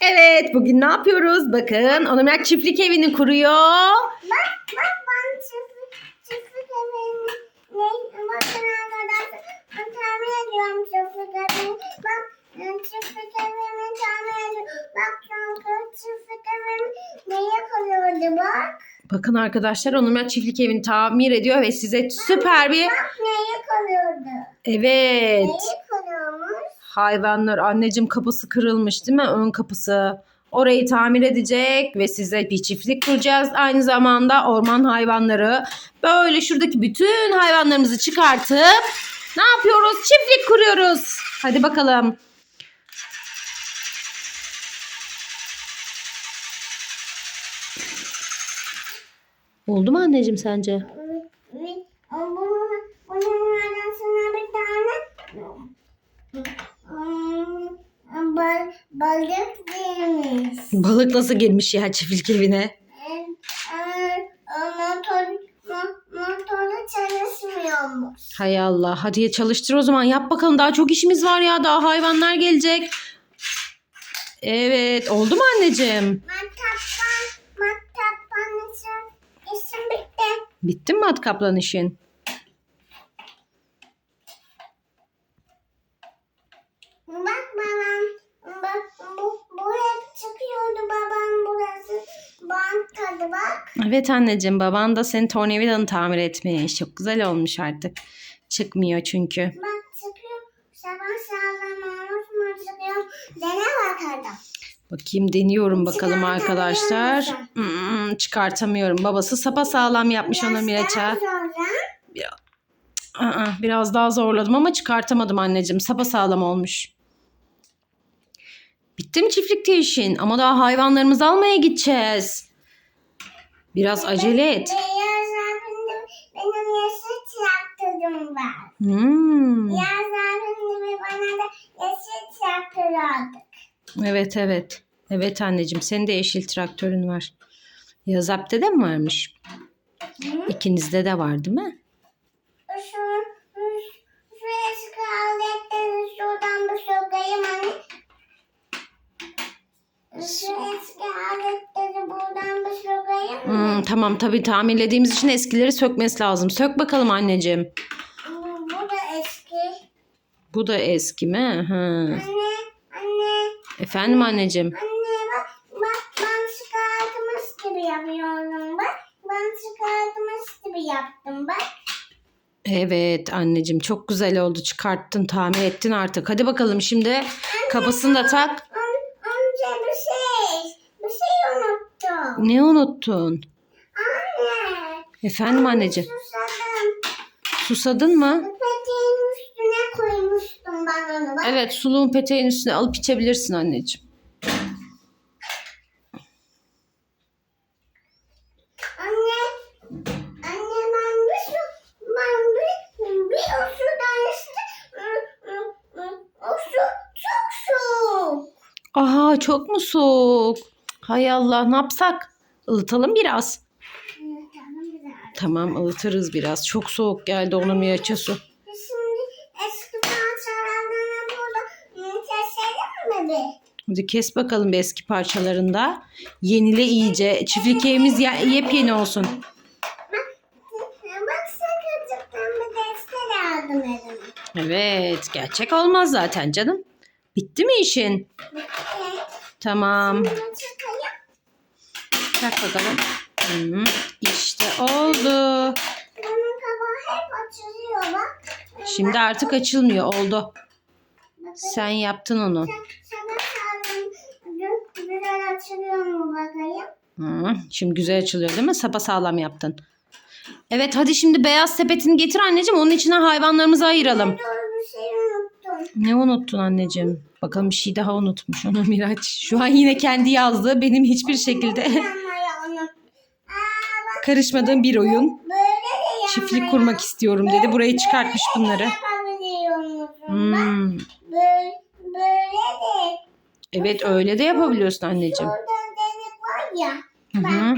Evet bugün ne yapıyoruz? Bakın Onurmak çiftlik evini kuruyor. Bak bak ben çiftlik çiftlik evini ne bakın arkadaşlar ben tamir ediyorum çiftlik evini bak çiftlik evimi tamir ediyorum bak çünkü çiftlik evimi ne yapılıyordu bak Bakın arkadaşlar Onurmak çiftlik evini tamir ediyor ve size süper bir... bak ne yapılıyordu Evet. ne yapılıyormuş Hayvanlar anneciğim kapısı kırılmış değil mi? Ön kapısı. Orayı tamir edecek ve size bir çiftlik kuracağız. Aynı zamanda orman hayvanları. Böyle şuradaki bütün hayvanlarımızı çıkartıp ne yapıyoruz? Çiftlik kuruyoruz. Hadi bakalım. Oldu mu anneciğim sence? ve bunun bunun arasına bir tane ım, bal, balık girmiş Balık nasıl girmiş ya çiftlik evine? motor, mo- motoru çalışmıyormuş. Hay Allah. Hadi çalıştır o zaman. Yap bakalım. Daha çok işimiz var ya. Daha hayvanlar gelecek. Evet. Oldu mu anneciğim? Matappan, matappan için işim bitti. Bitti mi matkaplan işin? Bak babam, bak bu, bu hep çıkıyordu babam burası. Bant tadı bak. Evet anneciğim. Baban da senin tornavidanı tamir etmeye. Çok güzel olmuş artık. Çıkmıyor çünkü. Bak çıkıyor. Sabah sağlam olmuş mu çıkıyor. Dene bakalım. Bakayım deniyorum bakalım arkadaşlar. Hmm, çıkartamıyorum. Babası sapa sağlam yapmış ona Miraç'a. Biraz Aa, biraz daha zorladım ama çıkartamadım anneciğim. Sapa sağlam olmuş. Bitti mi çiftlikte işin? Ama daha hayvanlarımızı almaya gideceğiz. Biraz acele et. Beyaz abimde benim yeşil traktörüm var. Hmm, Beyaz abimde bana da yeşil traktör aldık. evet evet. Evet anneciğim senin de yeşil traktörün var. Yazap'te de mi varmış? İkinizde de var değil mi? Şu, şu, şu eski aletleri şuradan bir sokayım hani. Şu eski aletleri buradan bir sokayım mı? Hmm, tamam tabii tamirlediğimiz için eskileri sökmesi lazım. Sök bakalım anneciğim. Bu, bu da eski. Bu da eski mi? Hı. Anne, anne, Efendim anneciğim. anne bak, bak ben çıkartmış gibi yapıyorum bak. Ben çıkartmış gibi yaptım bak. Evet anneciğim çok güzel oldu. Çıkarttın, tamir ettin artık. Hadi bakalım şimdi kapısını da tak. Am- Amca bir şey, bir şey unuttum. Ne unuttun? Anne. Efendim anneciğim. Susadım. Susadın mı? Peteğin üstüne koymuştum ben onu. Bak. Evet suluğun peteğin üstüne alıp içebilirsin anneciğim. Anne. Anne ben bir su, ben bir, bir o sudan içti. O su çok soğuk. Aha çok mu soğuk? Hay Allah ne yapsak? Ilıtalım biraz. Tamam ılıtırız biraz. Çok soğuk geldi onun yaça su. Şimdi eski parçalarını burada keselim mi bir? Hadi kes bakalım bir eski parçalarında. Yenile iyice. Çiftlik evimiz ye- yepyeni olsun. Evet gerçek olmaz zaten canım. Bitti mi işin? Tamam. Tak bakalım. Hı, işte oldu. Bunun kapağı hep açılıyor bak. Şimdi artık açılmıyor. Oldu. Sen yaptın onu. Sen- Sana sağlam gö- güzel açılıyor mu bakayım? Hı, şimdi güzel açılıyor değil mi? Sapa sağlam yaptın. Evet hadi şimdi beyaz sepetini getir anneciğim. Onun içine hayvanlarımızı ayıralım. Doğru bir şey unuttum. Ne unuttun anneciğim? Bakalım bir şey daha unutmuş ona Miraç. Şu an yine kendi yazdığı benim hiçbir şekilde Yanmaya unuttum. Aa bak karışmadığım bir oyun. Çiftlik kurmak istiyorum dedi. Buraya çıkartmış bunları. Musun? Bak Hmm, böyle, böyle de. Evet öyle de yapabiliyorsun anneciğim. Hı hı.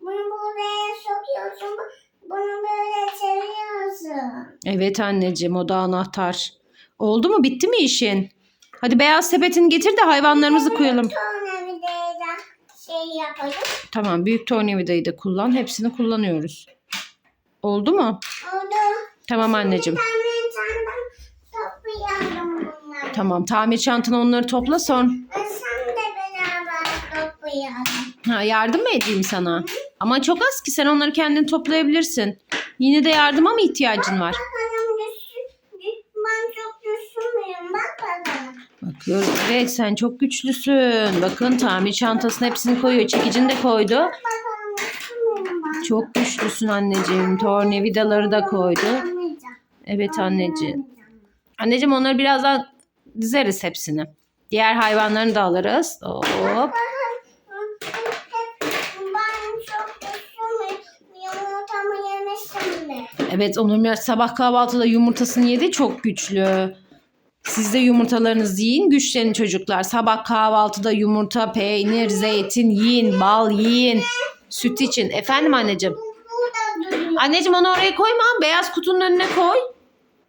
Bunu buraya sokuyorsun. Bunu böyle çeviriyorsun. Evet anneciğim o da anahtar. Oldu mu? Bitti mi işin? Hadi beyaz sepetini getir de hayvanlarımızı koyalım. Şey yapalım. Tamam büyük tornavidayı da kullan. Hepsini kullanıyoruz. Oldu mu? Oldu. Tamam anneciğim. Tamir çantam toplayalım bunları. Tamam tamir çantana onları topla son. Sen de beraber toplayalım. Ha, yardım mı edeyim sana? Ama çok az ki sen onları kendin toplayabilirsin. Yine de yardıma mı ihtiyacın var? Düşün, düş- ben çok düşünmüyorum. Bak Evet sen çok güçlüsün. Bakın tamir çantasına hepsini koyuyor. Çekicini de koydu. Çok güçlüsün anneciğim. Tornavidaları da koydu. Evet anneciğim. Anneciğim onları birazdan dizeriz hepsini. Diğer hayvanlarını da alırız. Hop. Evet Onur biraz sabah kahvaltıda yumurtasını yedi. Çok güçlü. Siz de yumurtalarınızı yiyin. Güçlenin çocuklar. Sabah kahvaltıda yumurta, peynir, zeytin yiyin. Bal yiyin. Süt için. Efendim anneciğim. Anneciğim onu oraya koyma. Beyaz kutunun önüne koy.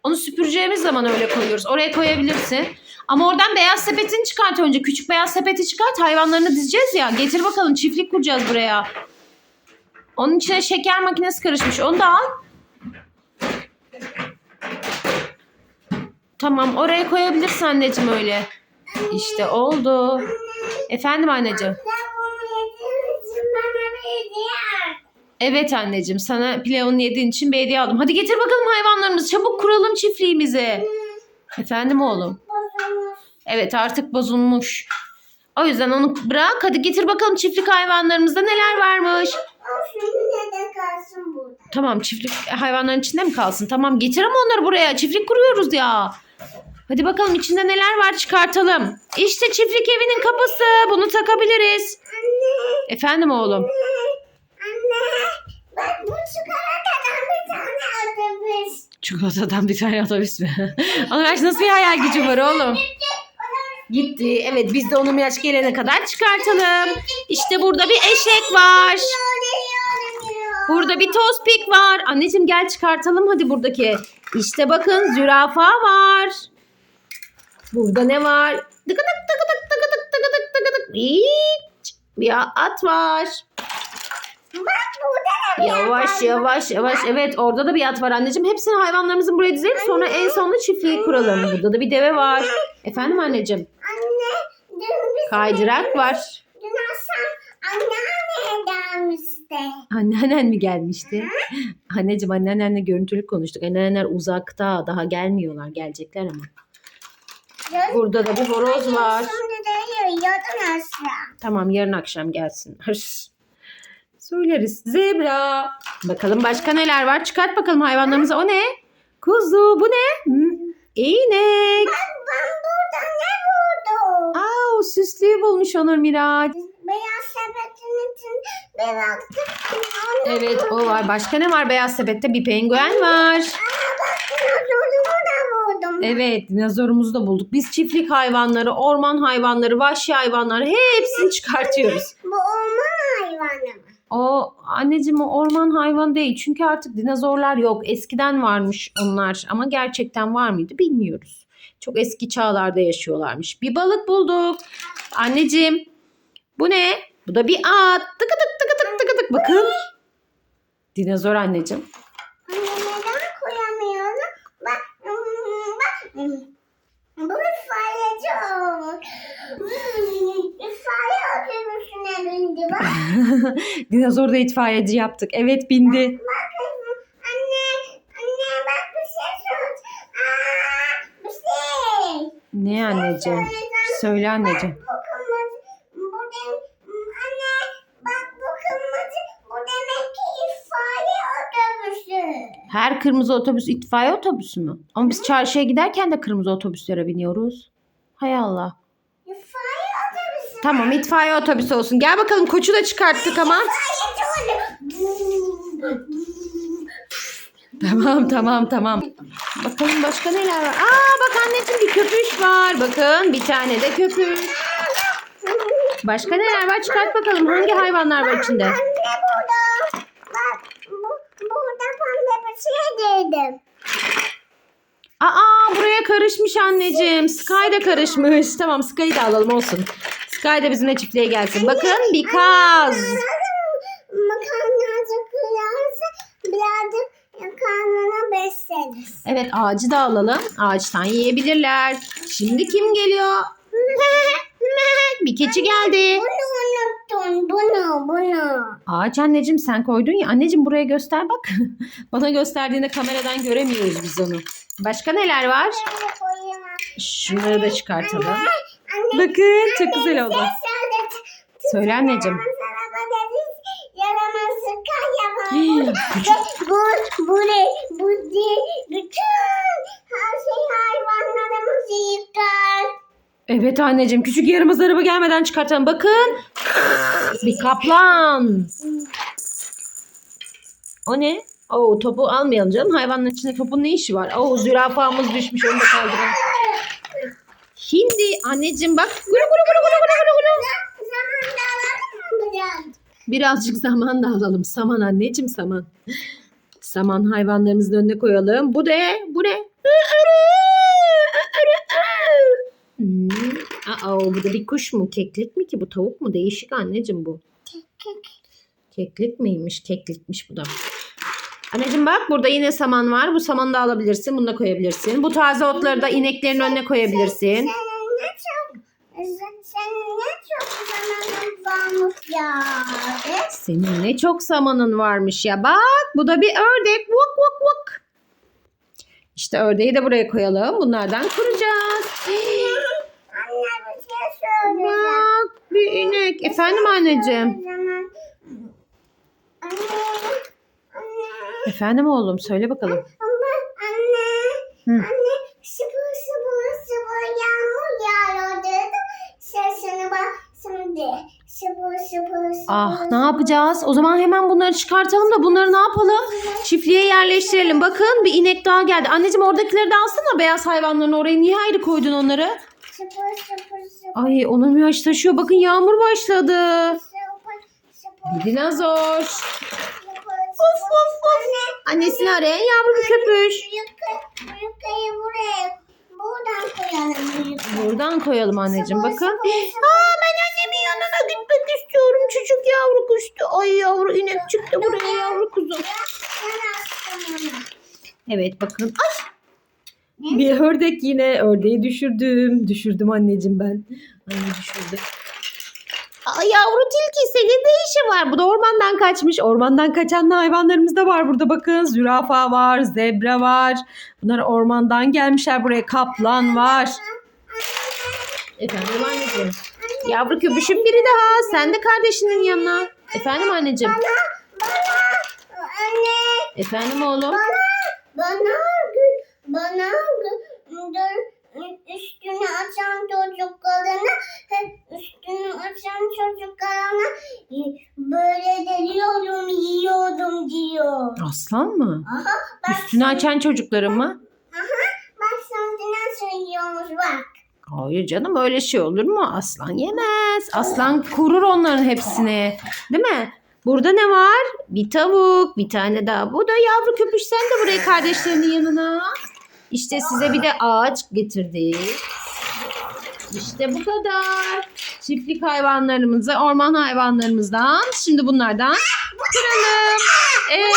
Onu süpüreceğimiz zaman öyle koyuyoruz. Oraya koyabilirsin. Ama oradan beyaz sepetini çıkart önce. Küçük beyaz sepeti çıkart. Hayvanlarını dizeceğiz ya. Getir bakalım çiftlik kuracağız buraya. Onun içine şeker makinesi karışmış. Onu da al. Tamam oraya koyabilirsin anneciğim öyle. İşte oldu. Efendim anneciğim. Evet anneciğim sana pilavını yediğin için bir hediye aldım. Hadi getir bakalım hayvanlarımızı. Çabuk kuralım çiftliğimizi. Efendim oğlum. Evet artık bozulmuş. O yüzden onu bırak. Hadi getir bakalım çiftlik hayvanlarımızda neler varmış. Tamam çiftlik hayvanların içinde mi kalsın? Tamam getir ama onları buraya. Çiftlik kuruyoruz ya. Hadi bakalım içinde neler var çıkartalım. İşte çiftlik evinin kapısı. Bunu takabiliriz. Anne, Efendim oğlum. anne. Bak bu çikolatadan bir tane otobüs. Çikolatadan bir tane otobüs mü? Onun nasıl bir hayal gücü var oğlum? Gitti. Evet biz de onu Miraç gelene kadar çıkartalım. İşte burada bir eşek var. Burada bir tospik var. Anneciğim gel çıkartalım hadi buradaki. İşte bakın zürafa var. Burada ne var? Tıkıdık tıkıdık tıkıdık tıkıdık tıkıdık. Hiç. Bir at var. Bak burada da bir Yavaş yavaş yavaş. Evet orada da bir at var anneciğim. Hepsini hayvanlarımızı buraya dizelim. Sonra en sonunda çiftliği kuralım. Burada da bir deve var. Efendim anneciğim. Anne, Kaydırak var. Gelmişti. Anneannen mi gelmişti? Anneciğim anneannenle görüntülü konuştuk. Anneanneler uzakta. Daha gelmiyorlar. Gelecekler ama. Dün Burada da bir horoz var. Şimdi de yiyordun aşağı. Tamam yarın akşam gelsin. Hırs. Söyleriz. Zebra. Bakalım başka neler var. Çıkart bakalım hayvanlarımıza. O ne? Kuzu. Bu ne? Hı? İnek. Bak ben burada ne buldum? Aa, o süslüyü bulmuş Onur Miraç. Beyaz sepetin için bir baktık. Onu Evet o var. Başka ne var beyaz sepette? Bir penguen var. Aa, bak dinozorumu da buldum. Evet dinozorumuzu da bulduk. Biz çiftlik hayvanları, orman hayvanları, vahşi hayvanları hepsini çıkartıyoruz. Bu orman hayvanı mı? O anneciğim o orman hayvan değil. Çünkü artık dinozorlar yok. Eskiden varmış onlar ama gerçekten var mıydı bilmiyoruz. Çok eski çağlarda yaşıyorlarmış. Bir balık bulduk. Anneciğim bu ne? Bu da bir at. Tıkı tık tıkı tık tıkı tık. Bakın. Dinozor anneciğim. Anne neden koyamıyorum? Bak, bak. Bu itfaiyeci olmuş. Hmm, İtfaiye otobüsüne bindi bak. Dinozor da itfaiyeci yaptık. Evet bindi. Bak kızım, anne, anne bak bir şey sor. Aa, bir şey. Ne anneciğim? Söyle anneciğim. Bu kırmızı, bu dem, anne bak bu kırmızı, bu demek ki itfaiye otobüsü. Her kırmızı otobüs itfaiye otobüsü mü? Ama biz çarşıya giderken de kırmızı otobüslere biniyoruz. Hay Allah. İtfaiye otobüsü. Tamam itfaiye otobüsü olsun. Gel bakalım koçu da çıkarttık ama. Tamam tamam tamam. Bakalım başka neler var. Aa bak anneciğim bir köpüş var. Bakın bir tane de köpüş. Başka neler var? Çıkart bakalım. Hangi hayvanlar var içinde? Anne burada. Bak bu, burada şey dedim. Aa buraya karışmış anneciğim. Sky da karışmış. Tamam Sky'ı da alalım olsun. Sky da bizimle çiftliğe gelsin. Bakın bir kaz. Makarna acıkırsa birazcık karnına besleriz. Evet ağacı da alalım. Ağaçtan yiyebilirler. Şimdi kim geliyor? bir keçi geldi. Unuttun bunu bunu. Ağaç anneciğim sen koydun ya. Anneciğim buraya göster bak. Bana gösterdiğinde kameradan göremiyoruz biz onu. Başka neler var? Şunları da çıkartalım. Anne, Bakın çok güzel oldu. Söyle. Anneciğim. Bu, bu ne? Bu. Bütün her şey hayvanlarımızı yıkar. Evet anneciğim küçük yaramaz araba gelmeden çıkartalım. Bakın. Bir kaplan. O ne? Oo topu almayalım canım. Hayvanın içinde topun ne işi var? Oo zürafamız düşmüş onu da kaldıralım. Şimdi anneciğim bak. Gulu. Zaman da alalım mı biraz? Birazcık zaman da alalım. Saman anneciğim saman. Saman hayvanlarımızın önüne koyalım. Bu ne? Bu ne? Hmm. Aa, bu da bir kuş mu? Keklik mi ki? Bu tavuk mu? Değişik anneciğim bu. Keklik miymiş? Keklikmiş bu da. Anneciğim bak burada yine saman var. Bu samanı da alabilirsin. Bunu da koyabilirsin. Bu taze otları da ineklerin önüne koyabilirsin. Senin ne çok senin ne çok zamanın varmış ya. Senin ne çok samanın varmış ya. Bak bu da bir ördek. Vuk vuk vuk. İşte ördeği de buraya koyalım. Bunlardan kuracağız. Şey söyleyeceğim. Bak bir inek. Efendim anneciğim. Zaman- Anne. Anne. Efendim oğlum söyle bakalım. Ama anne. Hı. Anne yağmur yağıyordu. Sesini bak şimdi. Ah ne yapacağız? O zaman hemen bunları çıkartalım da bunları ne yapalım? Çiftliğe yerleştirelim. Bakın bir inek daha geldi. Anneciğim oradakileri de alsana beyaz hayvanların oraya. Niye ayrı koydun onları? Sıvı sıvı sıvı. Ay onun bir yaş taşıyor. Bakın yağmur başladı. Sıvı. Dinozor. Of of of. Annesini arayan yavru bir köpüş. Yukayı buraya. Buradan koyalım. Buradan koyalım anneciğim bakın. Aa ben annemin yanına gitmek istiyorum. Çocuk yavru kuştu. Ay yavru inek çıktı buraya yavru onu. Evet bakın. Ay. Bir ördek yine. Ördeği düşürdüm. Düşürdüm anneciğim ben. Ay düşürdüm. Aa, yavru tilki senin ne işi var? Bu da ormandan kaçmış. Ormandan kaçan hayvanlarımız da var burada bakın. Zürafa var, zebra var. Bunlar ormandan gelmişler buraya. Kaplan var. Efendim anneciğim. Yavru köpüşün biri daha. Sen de kardeşinin yanına. Efendim anneciğim. Bana, anne, Efendim oğlum. bana, bana, bana, üstünü açan çocuklarına, üstünü açan çocuklarına böyle de yiyorum, yiyorum diyor. Aslan mı? Aha, bak, Üstünü açan çocukların mı? bak şimdi nasıl yiyormuş bak. Hayır canım öyle şey olur mu? Aslan yemez. Aslan kurur onların hepsini. Değil mi? Burada ne var? Bir tavuk, bir tane daha. Bu da yavru köpüş. Sen de buraya kardeşlerinin yanına. İşte size bir de ağaç getirdik. İşte bu kadar. Çiftlik hayvanlarımızı, orman hayvanlarımızdan. Şimdi bunlardan kıralım. Evet.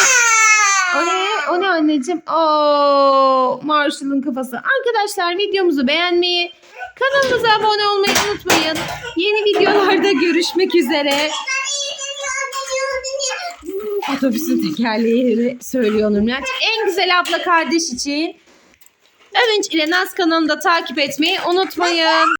O ne? O ne anneciğim? Oo, Marshall'ın kafası. Arkadaşlar videomuzu beğenmeyi, kanalımıza abone olmayı unutmayın. Yeni videolarda görüşmek üzere. Otobüsün tekerleğini söylüyor Nurmiraç. En güzel abla kardeş için Övünç ile Naz kanalını da takip etmeyi unutmayın.